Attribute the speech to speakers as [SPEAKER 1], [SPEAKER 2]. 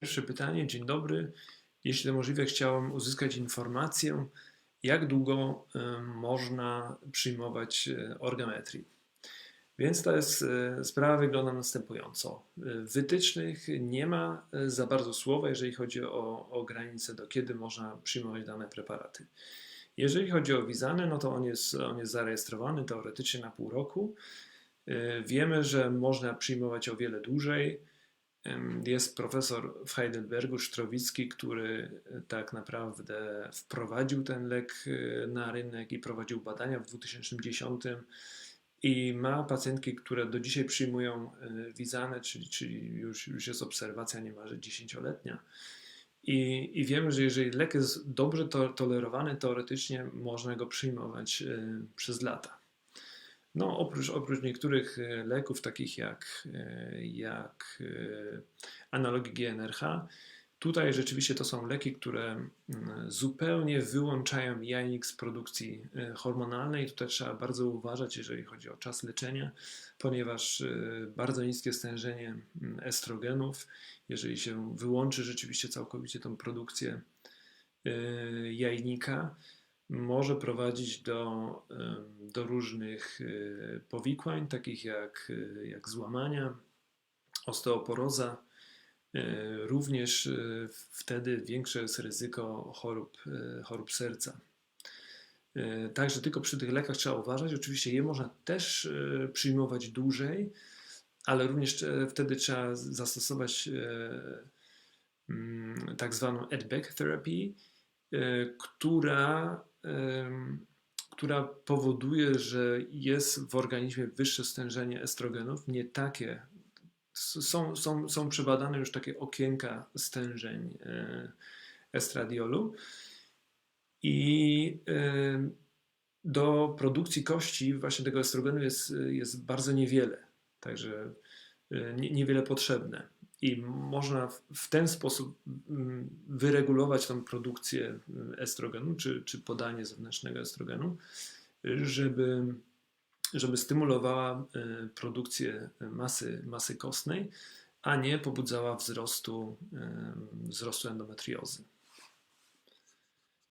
[SPEAKER 1] Pierwsze pytanie, dzień dobry. Jeśli to możliwe, chciałem uzyskać informację, jak długo e, można przyjmować e, orgametrii. Więc to jest, e, sprawa wygląda następująco. W wytycznych nie ma e, za bardzo słowa, jeżeli chodzi o, o granicę, do kiedy można przyjmować dane preparaty. Jeżeli chodzi o Wizany, no to on jest, on jest zarejestrowany teoretycznie na pół roku. E, Wiemy, że można przyjmować o wiele dłużej. Jest profesor w Heidelbergu, Sztrowicki, który e, tak naprawdę wprowadził ten lek e, na rynek i prowadził badania w 2010 i ma pacjentki, które do dzisiaj przyjmują e, Wizanę, czyli, czyli już, już jest obserwacja niemalże 10-letnia. I, I wiemy, że jeżeli lek jest dobrze to, tolerowany, teoretycznie można go przyjmować przez lata. No, oprócz, oprócz niektórych e, leków, takich jak, e, jak e, analogi GNRH, tutaj rzeczywiście to są leki, które mm, zupełnie wyłączają jajnik z produkcji hormonalnej. Tutaj trzeba bardzo uważać, jeżeli chodzi o czas leczenia, ponieważ bardzo niskie stężenie mm, estrogenów, jeżeli się wyłączy rzeczywiście całkowicie tą produkcję jajnika, może prowadzić do, do różnych e, powikłań, takich jak, e, jak złamania, osteoporoza. E, Również wtedy większe jest ryzyko chorób, chorób serca. Także tylko przy tych lekach trzeba uważać. Oczywiście je można też przyjmować dłużej, ale również wtedy trzeba zastosować tak zwaną add-back therapy, która, która powoduje, że jest w organizmie wyższe stężenie estrogenów, nie takie. Są, są, są przebadane już takie okienka stężeń e, estradiolu i do produkcji kości właśnie tego estrogenu jest, jest bardzo niewiele, także e, nie, niewiele potrzebne. I można w- ten sposób mm, wyregulować tą produkcję mm, estrogenu, czy, czy podanie zewnętrznego estrogenu, żeby, żeby stymulowała y, produkcję masy, masy kostnej, a nie pobudzała wzrostu, y, wzrostu endometriozy.